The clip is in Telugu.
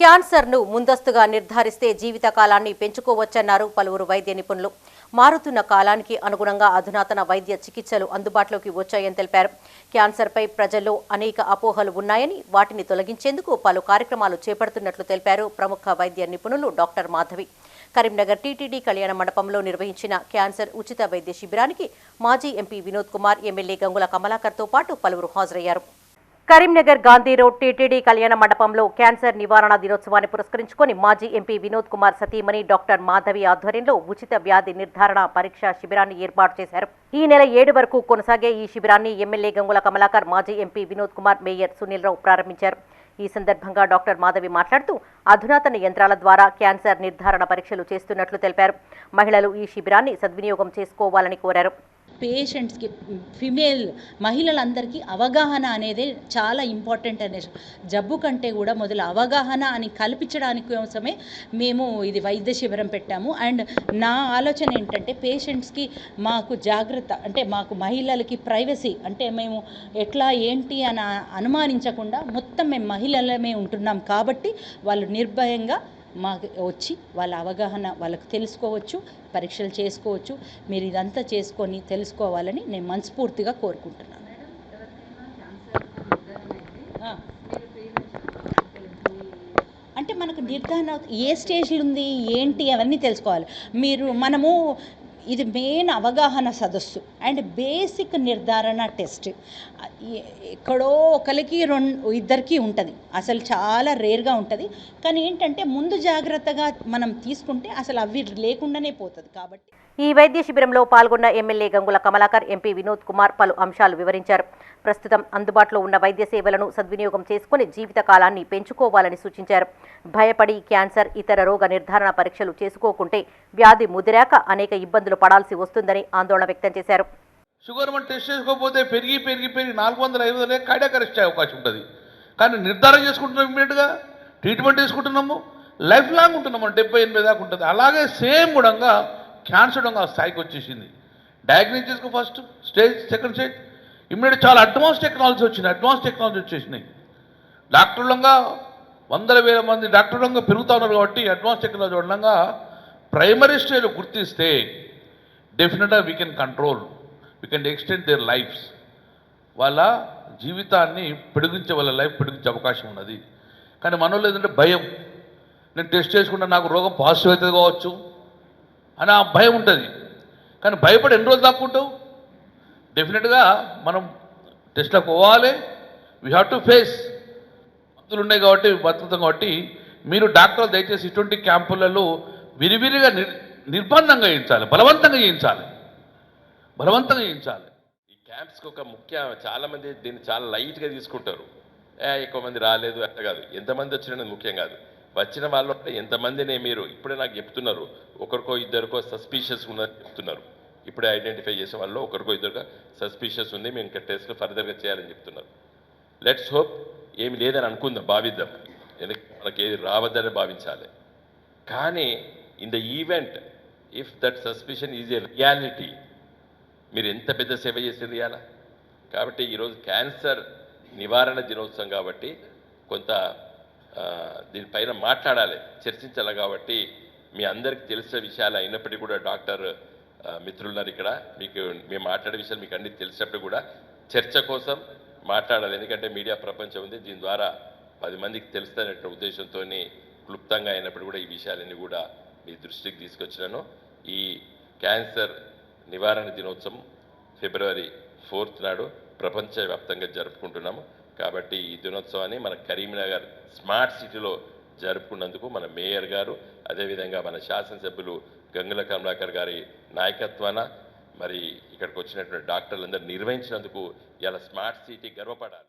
క్యాన్సర్ను ముందస్తుగా నిర్ధారిస్తే జీవితకాలాన్ని పెంచుకోవచ్చన్నారు పలువురు వైద్య నిపుణులు. మారుతున్న కాలానికి అనుగుణంగా అధునాతన వైద్య చికిత్సలు అందుబాటులోకి వచ్చాయని తెలిపారు. క్యాన్సర్పై ప్రజల్లో అనేక అపోహలు ఉన్నాయని వాటిని తొలగించేందుకు పలు కార్యక్రమాలు చేపడుతున్నట్లు తెలిపారు ప్రముఖ వైద్య నిపుణులు డాక్టర్ మాధవి. కరీంనగర్ టీటీడీ కళ్యాణ మండపంలో నిర్వహించిన క్యాన్సర్ ఉచిత వైద్య శిబిరానికి మాజీ ఎంపీ వినోద్ కుమార్ ఎమ్మెల్యే గంగుల కమలాకర్తో పాటు పలువురు హాజరయ్యారు. కరీంనగర్ గాంధీ రోడ్ టీటీడీ కళ్యాణ మండపంలో క్యాన్సర్ నివారణ దినోత్సవాన్ని పురస్కరించుకొని మాజీ ఎంపీ వినోద్ కుమార్ సతీమణి డాక్టర్ మాధవి ఆధ్వర్యంలో ఉచిత వ్యాధి నిర్ధారణ పరీక్ష శిబిరాన్ని ఏర్పాటు చేశారు. ఈ నెల ఏడు వరకు కొనసాగే ఈ శిబిరాన్ని ఎమ్మెల్యే గంగుల కమలాకర్ మాజీ ఎంపీ వినోద్ కుమార్ మేయర్ సునీల్ రావు ప్రారంభించారు. ఈ సందర్భంగా డాక్టర్ మాధవి మాట్లాడుతూ అధునాతన యంత్రాల ద్వారా క్యాన్సర్ నిర్ధారణ పరీక్షలు చేస్తున్నట్లు తెలిపారు. మహిళలు ఈ శిబిరాన్ని సద్వినియోగం చేసుకోవాలని కోరారు. పేషెంట్స్కి ఫిమేల్ మహిళలందరికీ అవగాహన అనేది చాలా ఇంపార్టెంట్ అనే జబ్బు కంటే కూడా మొదలు అవగాహన అని కల్పించడానికి కోసమే మేము ఇది వైద్య శిబిరం పెట్టాము. అండ్ నా ఆలోచన ఏంటంటే పేషెంట్స్కి మాకు జాగ్రత్త అంటే మాకు మహిళలకి ప్రైవసీ అంటే మేము ఎట్లా ఏంటి అని అనుమానించకుండా మొత్తం మేము మహిళలమే ఉంటున్నాం కాబట్టి వాళ్ళు నిర్భయంగా మాకు వచ్చి వాళ్ళ అవగాహన వాళ్ళకు తెలుసుకోవచ్చు పరీక్షలు చేసుకోవచ్చు. మీరు ఇదంతా చేసుకొని తెలుసుకోవాలని నేను మనస్ఫూర్తిగా కోరుకుంటున్నాను. అంటే మనకు నిర్ధారణ ఏ స్టేజ్లు ఉంది ఏంటి అవన్నీ తెలుసుకోవాలి. మీరు మనము ఇది మెయిన్ అవగాహన సదస్సు అండ్ బేసిక్ నిర్ధారణ టెస్ట్ ఎక్కడో ఒకరికి రెండు ఇద్దరికి ఉంటుంది. అసలు చాలా రేర్గా ఉంటుంది. కానీ ఏంటంటే ముందు జాగ్రత్తగా మనం తీసుకుంటే అసలు అవి లేకుండానే పోతుంది కాబట్టి. ఈ వైద్య శిబిరంలో పాల్గొన్న ఎమ్మెల్యే గంగుల కమలాకర్ ఎంపీ వినోద్ కుమార్ పలు అంశాలు వివరించారు. ప్రస్తుతం అందుబాటులో ఉన్న వైద్య సేవలను సద్వినియోగం చేసుకుని జీవితకాలాన్ని పెంచుకోవాలని సూచించారు. భయపడి క్యాన్సర్ ఇతర రోగ నిర్ధారణ పరీక్షలు చేసుకోకుంటే వ్యాధి ముదిరాక అనేక ఇబ్బందులు పడాల్సి వస్తుందని ఆందోళన వ్యక్తం చేశారు. షుగర్ మనం టెస్ట్ చేసుకోకపోతే పెరిగి పెరిగి పెరిగి నాలుగు వందల ఐదు వందలే కార్డియాక్ అరెస్ట్ అయ్యే అవకాశం ఉంటుంది. కానీ నిర్ధారణ చేసుకుంటున్నాం ఇమ్మీడియట్గా ట్రీట్మెంట్ తీసుకుంటున్నాము లైఫ్ లాంగ్ ఉంటున్నాం మనం డెబ్బై ఎనిమిది దాకా ఉంటుంది. అలాగే సేమ్ కూడా క్యాన్సర్ కూడా ఆ స్థాయికి వచ్చేసింది. డయాగ్నోస్ చేసుకో first stage second stage immediate చాలా అడ్వాన్స్ టెక్నాలజీ వచ్చింది అడ్వాన్స్ టెక్నాలజీ వచ్చేసినాయి. డాక్టర్లంగా వందల వేల మంది డాక్టర్లంగా పెరుగుతూ ఉన్నారు కాబట్టి అడ్వాన్స్ టెక్నాలజీ ఉండగా ప్రైమరీ స్టేజ్ గుర్తిస్తే డెఫినెట్గా we can control we can extend their lives వాళ్ళ జీవితాన్ని పెడిగించే వాళ్ళ లైఫ్ పెడిగించే అవకాశం ఉన్నది. కానీ మనలో ఏంటంటే భయం. నేను టెస్ట్ చేసుకుంటే నాకు రోగం పాజిటివ్ అవుతుంది కావచ్చు అని ఆ భయం ఉంటుంది. కానీ భయపడి ఎన్ని రోజులు దాక్కుంటావు? డెఫినెట్గా మనం టెస్ట్లకు పోవాలి. వీ హ్యావ్ టు ఫేస్ మందులు ఉన్నాయి కాబట్టి బతుకుతాం కాబట్టి మీరు డాక్టర్లు దయచేసి ఇటువంటి క్యాంపులలో విరివిరిగా నిర్బంధంగా చేయించాలి బలవంతంగా చేయించాలి. బలవంతంగా చేయించాలి. ఈ క్యాంప్స్కి ఒక ముఖ్య చాలామంది దీన్ని చాలా లైట్గా తీసుకుంటారు. ఏ ఎక్కువ మంది రాలేదు అట్ట కాదు. ఎంతమంది వచ్చినది ముఖ్యం కాదు. వచ్చిన వాళ్ళు ఎంతమందినే మీరు? ఇప్పుడే నాకు చెప్తున్నారు. ఒకరికో ఇద్దరికో సస్పీషియస్ ఉన్నది చెప్తున్నారు. ఇప్పుడే ఐడెంటిఫై చేసే వాళ్ళు ఒకరికో ఇద్దరికో సస్పీషియస్ ఉంది మేము ఇంకా టెస్ట్లు ఫర్దర్గా చేయాలని చెప్తున్నారు. లెట్స్ హోప్ ఏమి లేదని అనుకుందాం భావిద్దాం. ఎందుకంటే మనకి ఏది రావద్దని భావించాలి. కానీ in the event if that suspicion is a reality మీరు ఎంత పెద్ద సేవ చేసింది ఇవాళ కాబట్టి ఈరోజు క్యాన్సర్ నివారణ దినోత్సవం కాబట్టి కొంత దీనిపైన మాట్లాడాలి చర్చించాలి కాబట్టి మీ అందరికి తెలిసిన విషయాలు అయినప్పటికీ కూడా డాక్టర్ మిత్రులున్నారు ఇక్కడ. మీకు మేము మాట్లాడే విషయాలు మీకు అన్ని తెలిసినప్పుడు కూడా చర్చ కోసం మాట్లాడాలి. ఎందుకంటే మీడియా ప్రపంచం ఉంది. దీని ద్వారా పది మందికి తెలుస్తానే ఉద్దేశంతో క్లుప్తంగా అయినప్పుడు కూడా ఈ విషయాలన్నీ కూడా మీ దృష్టికి తీసుకొచ్చినాను. ఈ క్యాన్సర్ నివారణ దినోత్సవం ఫిబ్రవరి ఫోర్త్ నాడు ప్రపంచవ్యాప్తంగా జరుపుకుంటున్నాము కాబట్టి ఈ దినోత్సవాన్ని మన కరీంనగర్ స్మార్ట్ సిటీలో జరుపుకున్నందుకు మన మేయర్ గారు అదేవిధంగా మన శాసనసభ్యులు గంగుల కమలాకర్ గారి నాయకత్వాన మరి ఇక్కడికి వచ్చినటువంటి డాక్టర్లందరూ నిర్వహించినందుకు ఇలా స్మార్ట్ సిటీ గర్వపడాలి.